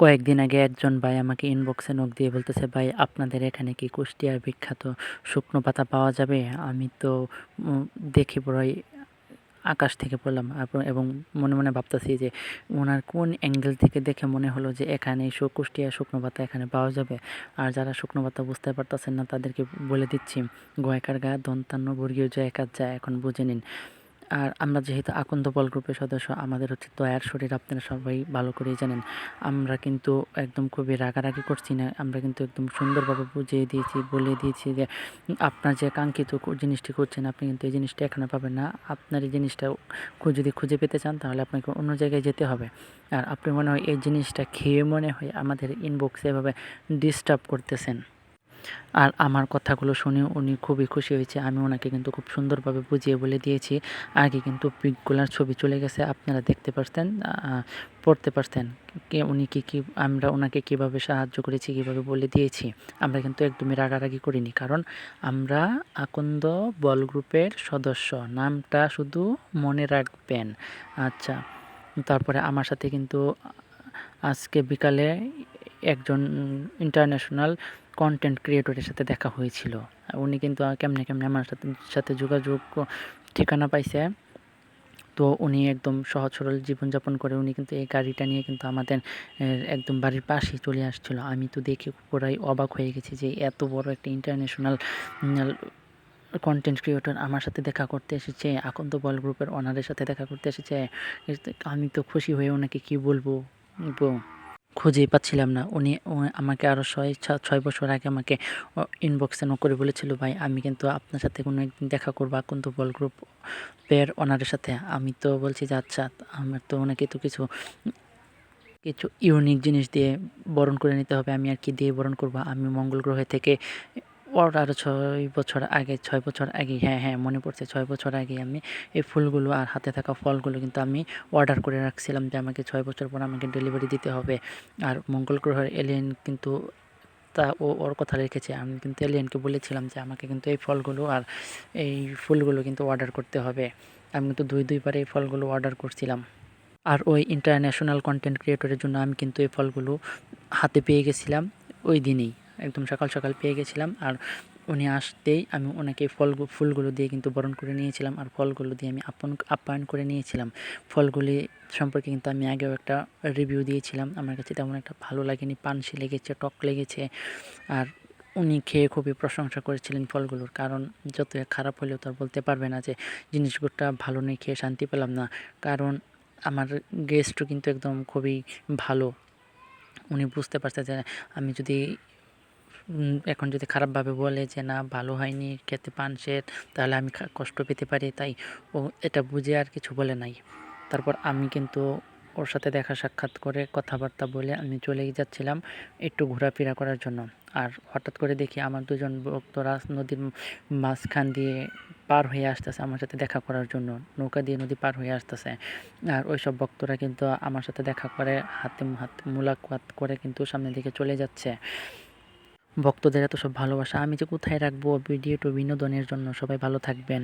কয়েকদিন আগে একজন ভাই আমাকে ইনবক্সে নক দিয়ে বলতেছে, ভাই, আপনাদের এখানে কি কুষ্টিয়ার বিখ্যাত শুকনো পাতা পাওয়া যাবে? আমি তো দেখি পুরাই আকাশ থেকে পড়লাম এবং মনে মনে ভাবতেছি যে ওনার কোন অ্যাঙ্গেল থেকে দেখে মনে হলো যে এখানে কুষ্টিয়া শুকনো পাতা এখানে পাওয়া যাবে? আর যারা শুকনো পাতা বুঝতে পারতেছেন না, তাদেরকে বলে দিচ্ছি গয়কার গা দন্তান্ন বর্গীয় জয় একার যায় এখন বুঝে নিন। আর আমরা যেহেতু আকন্দ বল গ্রুপের সদস্য, আমাদের হচ্ছে দয়ার শরীর আপনারা সবাই ভালো করেই জানেন। আমরা কিন্তু একদম খুবই রাগারাগি করছি না, আমরা কিন্তু একদম সুন্দরভাবে বুঝিয়ে দিয়েছি, বলে দিয়েছি যে আপনার যে কাঙ্ক্ষিত জিনিসটি করছেন, আপনি কিন্তু এই জিনিসটা এখানে পাবেন না। আপনার এই জিনিসটা যদি খুঁজে পেতে চান, তাহলে আপনাকে অন্য জায়গায় যেতে হবে। আর আপনি মনে হয় এই জিনিসটা খেয়ে মনে হয় আমাদের ইনবক্সে এভাবে ডিস্টার্ব করতেছেন। আর আমার কথাগুলো শুনে উনি খুবই খুশি হয়েছে। আমি ওনাকে কিন্তু খুব সুন্দরভাবে বুঝিয়ে বলে দিয়েছি। আগে কিন্তু পিকগুলার ছবি চলে গেছে, আপনারা দেখতে পারতেন পড়তে পারতেন। কে, উনি কী কী, আমরা ওনাকে কীভাবে সাহায্য করেছি, কীভাবে বলে দিয়েছি, আমরা কিন্তু একদমই রাগারাগি করিনি। কারণ আমরা আকন্দ বল গ্রুপের সদস্য, নামটা শুধু মনে রাখবেন। আচ্ছা তারপরে আমার সাথে কিন্তু আজকে বিকালে একজন ইন্টারন্যাশনাল কন্টেন্ট ক্রিয়েটরের সাথে দেখা হয়েছিল। উনি কিন্তু কেমনে কেমনে আমার সাথে সাথে যোগাযোগ ঠিকানা পাইছে। তো উনি একদম সহজ সরল জীবনযাপন করে উনি কিন্তু এই গাড়িটা নিয়ে কিন্তু আমাদের একদম বাড়ির পাশেই চলে আসছিল। আমি তো দেখে পুরাই অবাক হয়ে গেছি যে এত বড় একটা ইন্টারন্যাশনাল কন্টেন্ট ক্রিয়েটর আমার সাথে দেখা করতে এসেছে। আকন্ত বল গ্রুপের ওনারের সাথে দেখা করতে এসেছে। আমি তো খুশি হয়ে ওনাকে কি বলব? খুঁজেই পাচ্ছিলাম না। উনি আমাকে আরও ছয় ছয় বছর আগে আমাকে ইনবক্সে করে বলেছিল, ভাই, আমি কিন্তু আপনার সাথে কোনো একদিন দেখা করব আকন্ত বল গ্রুপ প্লেয়ার ওনারের সাথে। আমি তো বলছি যে আচ্ছা আমার তো ওনাকে তো কিছু কিছু ইউনিক জিনিস দিয়ে বরণ করে নিতে হবে। আমি আর কি দিয়ে বরণ করব? আমি মঙ্গল গ্রহে থেকে আরও ছয় বছর আগে, ছয় বছর আগে হ্যাঁ হ্যাঁ মনে পড়ছে, ছয় বছর আগে আমি এই ফুলগুলো আর হাতে থাকা ফলগুলো কিন্তু আমি অর্ডার করে রাখছিলাম যে আমাকে ছয় বছর পর আমাকে ডেলিভারি দিতে হবে। আর মঙ্গল গ্রহের এলিয়েন কিন্তু তা ও ওর কথা রেখেছে। আমি কিন্তু এলিয়েনকে বলেছিলাম যে আমাকে কিন্তু এই ফলগুলো আর এই ফুলগুলো কিন্তু অর্ডার করতে হবে। আমি কিন্তু দুই, দুইবার এই ফলগুলো অর্ডার করছিলাম। আর ওই ইন্টারন্যাশনাল কন্টেন্ট ক্রিয়েটরের জন্য আমি কিন্তু এই ফলগুলো হাতে পেয়ে গেছিলাম ওই দিনেই। একদম সকাল সকাল পেয়ে গেছিলাম। আর উনি আসতেই আমি ওনাকে ফল ফুলগুলো দিয়ে কিন্তু বরণ করে নিয়েছিলাম। আর ফলগুলো দিয়ে আমি আপন, আপ্যায়ন করে নিয়েছিলাম। ফলগুলি সম্পর্কে কিন্তু আমি আগেও একটা রিভিউ দিয়েছিলাম। আমার কাছে তেমন একটা ভালো লাগেনি। পানসি লেগেছে, টক লেগেছে। আর উনি খেয়ে খুবই প্রশংসা করেছিলেন ফলগুলোর। কারণ যত খারাপ হলেও তো বলতে পারবে না যে জিনিসগুলোটা ভালো নেই খেয়ে শান্তি পেলাম না। কারণ আমার গেস্টও কিন্তু একদম খুবই ভালো। উনি বুঝতে পারছে যে, আমি যদি এখন যদি খারাপভাবে বলে যে, না, ভালো হয়নি, খেতে পান সে, তাহলে আমি কষ্ট পেতে পারি। তাই ও এটা বুঝে আর কিছু বলে নাই। তারপর আমি কিন্তু ওর সাথে দেখা সাক্ষাৎ করে কথাবার্তা বলে আমি চলে যাচ্ছিলাম একটু ঘোরাফেরা করার জন্য। আর হঠাৎ করে দেখি আমার দুজন ভক্তরা নদীর মাঝখান দিয়ে পার হয়ে আসতেছে আমার সাথে দেখা করার জন্য। নৌকা দিয়ে নদী পার হয়ে আসতেছে। আর ওই সব ভক্তরা কিন্তু আমার সাথে দেখা করে হাতে হাতে মুলাকাত করে কিন্তু সামনের দিকে চলে যাচ্ছে। ভক্তদের এত সব ভালোবাসা আমি যে কোথায় রাখব ভিডিওটা বিনোদনের জন্য? সবাই ভালো থাকবেন।